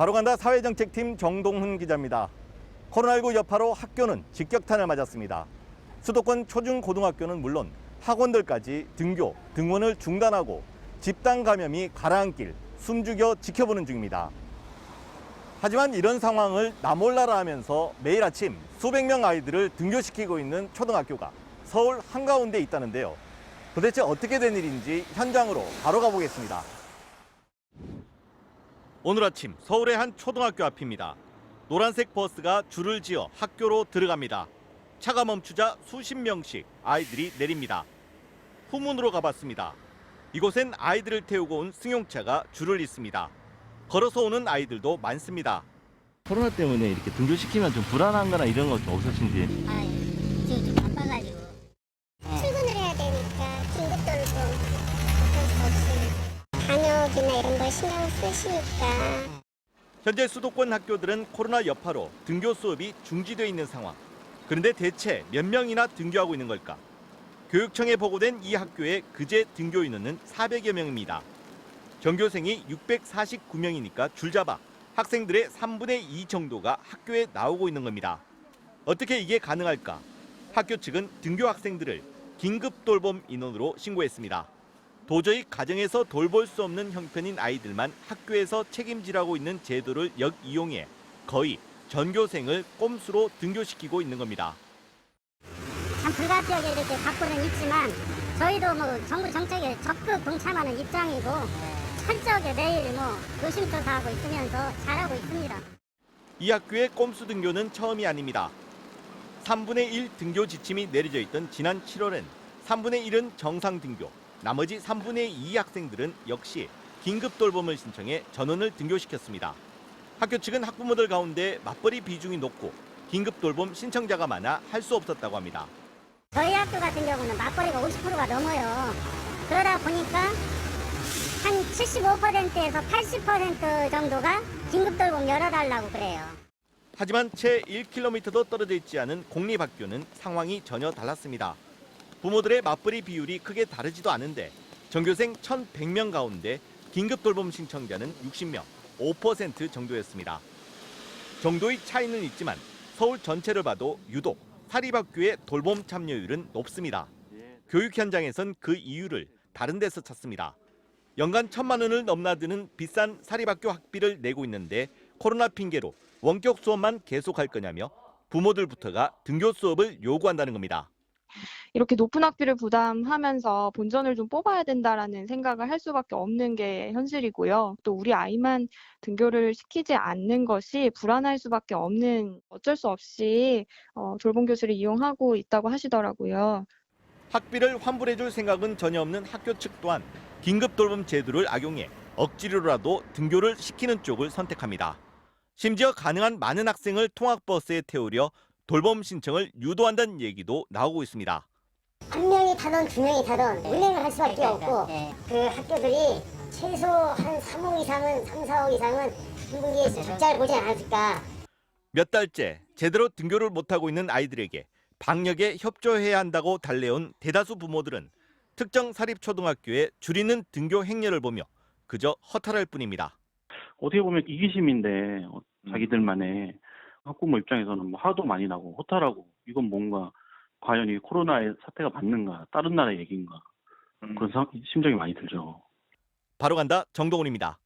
바로 간다 사회정책팀 정동훈 기자입니다. 코로나19 여파로 학교는 직격탄을 맞았습니다. 수도권 초중고등학교는 물론 학원들까지 등교, 등원을 중단하고 집단 감염이 가라앉길 숨죽여 지켜보는 중입니다. 하지만 이런 상황을 나몰라라 하면서 매일 아침 수백 명 아이들을 등교시키고 있는 초등학교가 서울 한가운데 있다는데요. 도대체 어떻게 된 일인지 현장으로 바로 가보겠습니다. 오늘 아침 서울의 한 초등학교 앞입니다. 노란색 버스가 줄을 지어 학교로 들어갑니다. 차가 멈추자 수십 명씩 아이들이 내립니다. 후문으로 가봤습니다. 이곳엔 아이들을 태우고 온 승용차가 줄을 잇습니다. 걸어서 오는 아이들도 많습니다. 코로나 때문에 이렇게 등교시키면 좀 불안한 거나 이런 거좀 없으신지 아, 지금 좀 바빠가지고. 출근을 해야 되니까 긴급도를 좀 어쩔 수 없이 방역이나 이런 걸 신경 쓰시니까 현재 수도권 학교들은 코로나 여파로 등교 수업이 중지돼 있는 상황. 그런데 대체 몇 명이나 등교하고 있는 걸까? 교육청에 보고된 이 학교의 그제 등교 인원은 400여 명입니다. 전교생이 649명이니까 줄잡아 학생들의 3분의 2 정도가 학교에 나오고 있는 겁니다. 어떻게 이게 가능할까? 학교 측은 등교 학생들을 긴급 돌봄 인원으로 신고했습니다. 도저히 가정에서 돌볼 수 없는 형편인 아이들만 학교에서 책임지라고 있는 제도를 역이용해 거의 전교생을 꼼수로 등교시키고 있는 겁니다. 참 불가피하게 이렇게 갖고는 있지만 저희도 뭐 정부 정책에 적극 동참하는 입장이고 철저하게 매일 뭐 조심조사하고 있으면서 잘하고 있습니다. 이 학교의 꼼수 등교는 처음이 아닙니다. 3분의 1 등교 지침이 내려져 있던 지난 7월엔 3분의 1은 정상 등교, 나머지 3분의 2 학생들은 역시 긴급 돌봄을 신청해 전원을 등교시켰습니다. 학교 측은 학부모들 가운데 맞벌이 비중이 높고 긴급 돌봄 신청자가 많아 할 수 없었다고 합니다. 저희 학교 같은 경우는 맞벌이가 50%가 넘어요. 그러다 보니까 한 75%에서 80% 정도가 긴급 돌봄 열어달라고 그래요. 하지만 채 1km도 떨어져 있지 않은 공립학교는 상황이 전혀 달랐습니다. 부모들의 맞벌이 비율이 크게 다르지도 않은데 전교생 1,100명 가운데 긴급 돌봄 신청자는 60명, 5% 정도였습니다. 정도의 차이는 있지만 서울 전체를 봐도 유독 사립학교의 돌봄 참여율은 높습니다. 교육 현장에선 그 이유를 다른 데서 찾습니다. 연간 천만 원을 넘나드는 비싼 사립학교 학비를 내고 있는데 코로나 핑계로 원격 수업만 계속할 거냐며 부모들부터가 등교 수업을 요구한다는 겁니다. 이렇게 높은 학비를 부담하면서 본전을 좀 뽑아야 된다라는 생각을 할 수밖에 없는 게 현실이고요. 또 우리 아이만 등교를 시키지 않는 것이 불안할 수밖에 없는 어쩔 수 없이 어, 돌봄 교실을 이용하고 있다고 하시더라고요. 학비를 환불해줄 생각은 전혀 없는 학교 측 또한 긴급 돌봄 제도를 악용해 억지로라도 등교를 시키는 쪽을 선택합니다. 심지어 가능한 많은 학생을 통학버스에 태우려 돌봄 신청을 유도한다는 얘기도 나오고 있습니다. 한 명이 타든 두 명이 타든 운행을 할 수밖에 없고 네. 그 학교들이 최소 한 3억 이상은 3, 4억 이상은 1분기에 적자를 보지 않았을까 몇 달째 제대로 등교를 못하고 있는 아이들에게 방역에 협조해야 한다고 달래온 대다수 부모들은 특정 사립초등학교에 줄이는 등교 행렬을 보며 그저 허탈할 뿐입니다. 어떻게 보면 이기심인데 어, 자기들만의 학부모 입장에서는 뭐 화도 많이 나고 허탈하고 이건 뭔가 과연 이 코로나의 사태가 맞는가 다른 나라의 얘기인가 그런 상- 심정이 많이 들죠. 바로 간다 정동훈입니다.